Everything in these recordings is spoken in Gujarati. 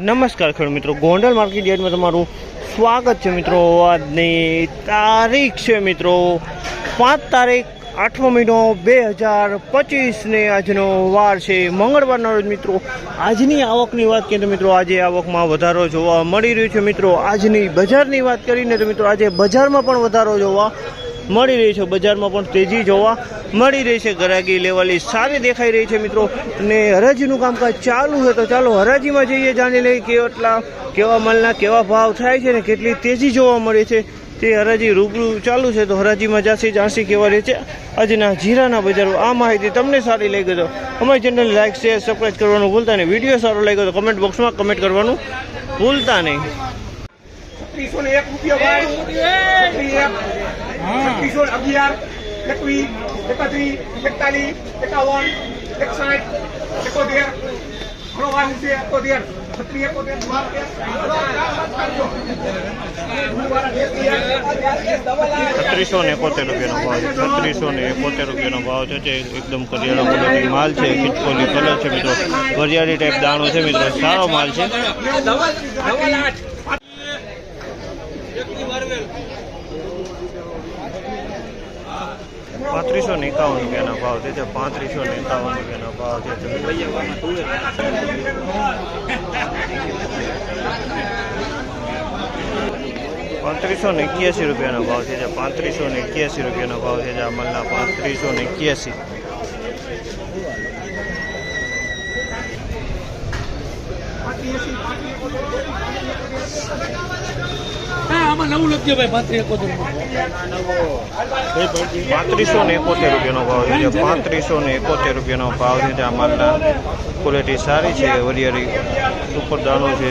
નમસ્કાર ખેડૂત મિત્રો, ગોંડલ માર્કેટ યાર્ડમાં તમારું સ્વાગત છે મિત્રો. આજની તારીખ છે મિત્રો, પાંચ તારીખ, આઠમો મહિનો બે હજાર પચીસને આજનો વાર છે. મંગળવારના રોજ મિત્રો, આજની આવકની વાત કરીએ તો મિત્રો, આજે આવકમાં વધારો જોવા મળી રહ્યો છે મિત્રો. આજની બજારની વાત કરીને તો મિત્રો, આજે બજારમાં પણ વધારો જોવા મળી રહ્યો છે. બજારમાં પણ તેજી જોવા મળી રહી છે ગરાગી લેવલી. સારી દેખાઈ રહી છે મિત્રો. અને હરાજીનું કામકાજ ચાલુ છે તો ચાલો હરાજીમાં જઈએ જાણી લઈએ કેટલા કેવા માલના કેવા ભાવ થાય છે ને કેટલી તેજી જોવા મળે છે. તે હરાજી રૂબરૂ ચાલુ છે તો હરાજીમાં જાસી જાણસી કેવા રહે છે. આજના જીરાના બજારો. આ માહિતી તમને સારી લાગી તો અમારી ચેનલ લાઈક શેર સબસ્ક્રાઈબ કરવાનું ભૂલતા નહીં. વીડિયો સારો લાગ્યો તો કમેન્ટ બોક્સમાં કમેન્ટ કરવાનું ભૂલતા નહીં. ત્રીસો ને એક રૂપિયો એકત્રીસ એકતાલીસ એકાવન એકસાઠ એકોતેર ઘણો વાર છે એકોતેર છત્રીસ એકોતેર છત્રીસો ને એકોતેર રૂપિયાનો ભાવ છે છત્રીસો ને એકોતેર રૂપિયાનો ભાવ છે જે એકદમ કરિયાળો કલરની માલ છે ખીચકોલી કલર છે મિત્રો વરિયાળી ટાઈપ દાણો છે મિત્રો સારો માલ છે પાંત્રીસો ને એકાવન રૂપિયાના ભાવ છે પાંત્રીસો ને એકાવન રૂપિયાનો ભાવ છે. પાંત્રીસો ને એક્યાસી રૂપિયાનો ભાવ છે પાંત્રીસો ને એક્યાસી રૂપિયાનો ભાવ છે અમલના પાંત્રીસો ને એક્યાસી. હા આમાં નવું લખજો ભાઈ પાંત્રીસ એકોતેર પાંત્રીસો ને એકોતેર રૂપિયાનો ભાવ છે. પાંત્રીસો ને એકોતેર રૂપિયાનો ભાવ છે જે માલના ક્વોલિટી સારી છે વરિયાળી સુપર દાણો છે.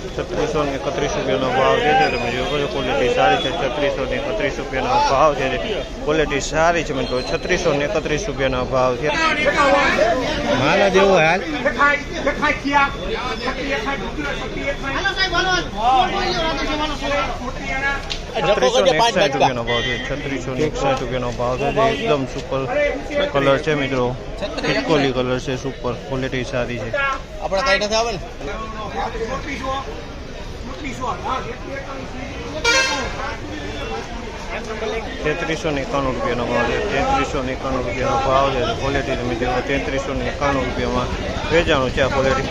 છત્રીસો ને એકત્રીસ રૂપિયાનો ભાવ છે તમે જોવો છો ક્વોલિટી સારી છે છત્રીસો ને એકત્રીસ રૂપિયાનો ભાવ છે ક્વોલિટી સારી છે મિત્રો છત્રીસો ને એકત્રીસ રૂપિયાનો ભાવ છે. માલ જ એવો હાલ. છત્રીસો ને એકસાઠ રૂપિયાનો ભાવ છે છત્રીસો ને એકસાઠ રૂપિયાનો ભાવ છે એકદમ સુપર કલર છે મિત્રો. ખિચકોલી કલર છે સુપર ક્વોલિટી સારી છે આપણે કઈ નથી આવે ને તેત્રીસો ને એકાણું રૂપિયાનો ભાવ છે તેત્રીસો ને એકાણું રૂપિયાનો ભાવ છે ક્વોલિટી તમે જોવો તેત્રીસો ને એકાણું રૂપિયામાં વેચાણું છે આ ક્વોલિટી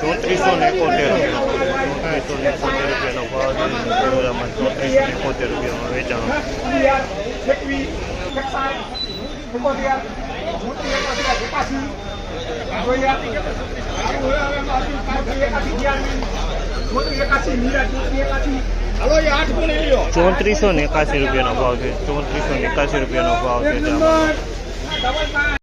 ચોત્રીસો ને એકોતેર ચોત્રીસો ને એકોતેર રૂપિયાનો ભાવ બરોડામાં ચોત્રીસો ને એકોતેર રૂપિયામાં વેચાણ ચોત્રીસો ને એકાસી રૂપિયાનો ભાવ છે. ચોત્રીસો ને એકાસી રૂપિયાનો ભાવ છે